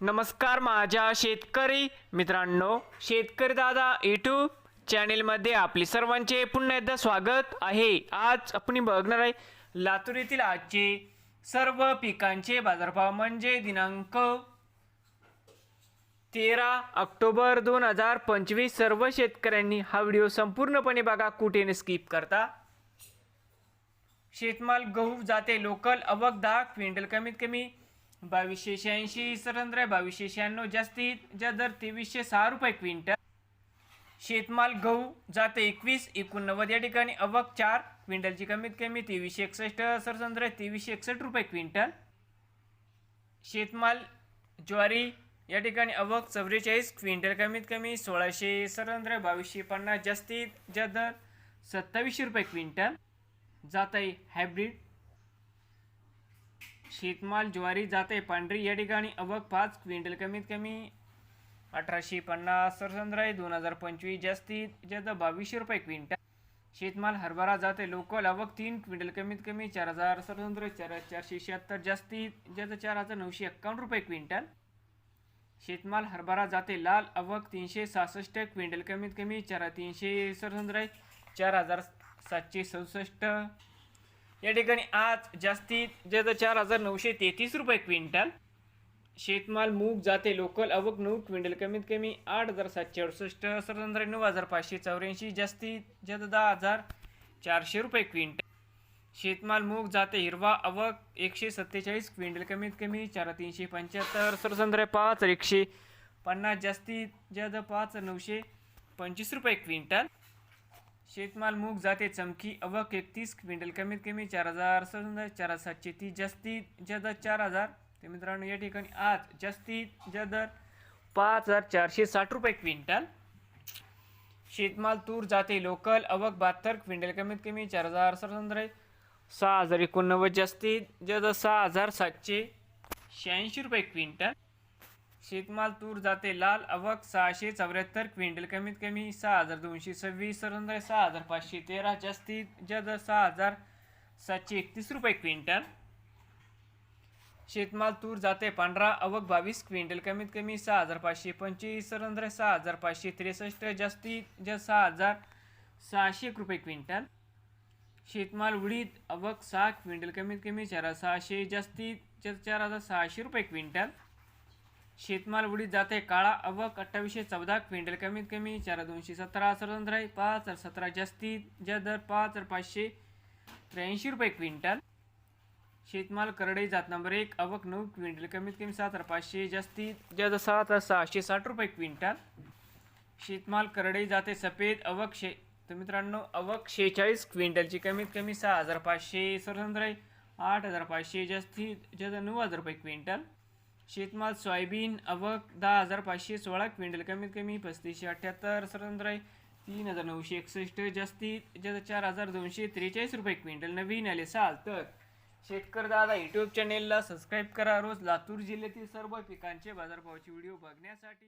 नमस्कार माझ्या शेतकरी मित्रांनो शेतकरी दादा यूट्यूब चॅनेलमध्ये आपले सर्वांचे पुन्हा एकदा स्वागत आहे. आज आपण बघणार आहे लातूर येथील आजचे सर्व पिकांचे बाजारभाव म्हणजे दिनांक तेरा ऑक्टोबर दोन हजार पंचवीस. सर्व शेतकऱ्यांनी हा व्हिडिओ संपूर्णपणे बघा कुठे स्किप करता. शेतमाल गहू जाते लोकल अवक दहा क्विंटल कमीत कमी बावीसशे शहाऐंशी सरंद्र बावीसशे शहाण्णव जास्तीत जा दर तेवीसशे सहा रुपये क्विंटल. शेतमाल गहू जाते एकवीस एकोणनव्वद या ठिकाणी. अवक चार क्विंटलची कमीत कमी तेवीसशे एकसष्ट सरसंद्र तेवीसशे एकसष्ट रुपये क्विंटल. शेतमाल ज्वारी या ठिकाणी अवक चौवेचाळीस क्विंटल कमीत कमी सोळाशे सरंद्र बावीसशे पन्नास जास्तीत ज्या दर सत्तावीसशे रुपये क्विंटल. जात आहे हायब्रिड शेतमाल ज्वारी जाते पांढरी या ठिकाणी अवक पाच क्विंटल. कमीत कमी अठराशे पन्नास सरसंद्र दोन हजार पंचवीस. जास्तीत जास्त बावीसशे रुपये क्विंटल. शेतमाल हरभरा जाते लोकल अवक तीन क्विंटल. कमीत कमी चार हजार सरसंद्र चार चारशे शहात्तर. जास्तीत जास्त चार हजार नऊशे एक्कावन्न रुपये क्विंटल. शेतमाल हरभरा जाते लाल अवक तीनशे सहासष्ट क्विंटल. कमीत कमी चार तीनशे सरसंद्र चार हजार सातशे सदुसष्ट. या ठिकाणी आज जास्तीत जास्त चार हजार नऊशे तेहतीस रुपये क्विंटल. शेतमाल मूग जाते लोकल अवक नऊ क्विंटल कमीत कमी आठ हजार सातशे अडुसष्ट सरसंद्र नऊ हजार पाचशे चौऱ्याऐंशी जास्तीत जास्त दहा हजार चारशे रुपये क्विंटल. शेतमाल मूग जाते हिरवा अवक एकशे सत्तेचाळीस क्विंटल कमीत कमी चार तीनशे पंच्याहत्तर सरसंद्र पाच एकशे पन्नास जास्तीत जास्त पाच नऊशे पंचवीस रुपये क्विंटल. शेतमाल मूग जाते चमकी अवक एकतीस क्विंटल कमीत कमी चार हजार सरसंद्र चार हजार सातशे तीस जास्तीत जदर चार हजार. ते मित्रांनो या ठिकाणी आज जास्तीत जास्त दर पाच हजार चारशे साठ रुपये क्विंटल. शेतमाल तूर जाते लोकल अवक बहात्तर क्विंटल कमीत कमी चार हजार सरसंद्र सहा हजार एकोणनव्वद जास्तीत जदर सहा हजार सातशे शहाऐंशी रुपये क्विंटल. शेतमाल तूर जाते लाल अवक सहाशे चौऱ्याहत्तर क्विंटल. कमीत कमी सहा हजार दोनशे सव्वीस सरंद्र सहा हजार पाचशे तेरा जास्तीत जास्त सहा हजार सातशे एकतीस रुपये क्विंटल. शेतमाल तूर जाते पांढरा अवक बावीस क्विंटल. कमीत कमी सहा हजार पाचशे पंचवीस सरंद्र सहा हजार पाचशे त्रेसष्ट जास्तीत जास्त सहा हजार सहाशे एक रुपये क्विंटल. शेतमाल उडीद अवक सहा क्विंटल. कमीत कमी चार हजार सहाशे जास्तीत चार हजार सहाशे रुपये क्विंटल. शेतमाल उडीत जाते. काळा अवक अठ्ठावीसशे चौदा क्विंटल कमीत कमी चार दोनशे सतरा सरंद्र आहे पाच हजार सतरा जास्तीत ज्या दर पाच हजार पाचशे त्र्याऐंशी रुपये क्विंटल. शेतमाल करडई जात नंबर एक अवक नऊ क्विंटल कमीत कमी सात हजार पाचशे जास्तीत जास्त सात हजार सहाशे साठ रुपये क्विंटल. शेतमाल करडई जाते सफेद अवक शे तर मित्रांनो अवक शेहेचाळीस क्विंटलची कमीत कमी सहा हजार पाचशे सरसंद्र आहे आठ हजार पाचशे जास्तीत जास्त नऊ हजार रुपये क्विंटल. शेतमाल सोयाबीन अवक दहा हजार पाचशे सोळा क्विंटल कमीत कमी पस्तीसशे अठ्ठ्याहत्तर स्वतंत्र आहे तीन हजार नऊशे एकसष्ट जास्तीत जास्त चार हजार दोनशे त्रेचाळीस रुपये क्विंटल नवीन आले साल. तर शेतकर दादा यूट्यूब चॅनेलला सबस्क्राईब करा. रोज लातूर जिल्ह्यातील सर्व पिकांचे बाजारभावाचे व्हिडिओ बघण्यासाठी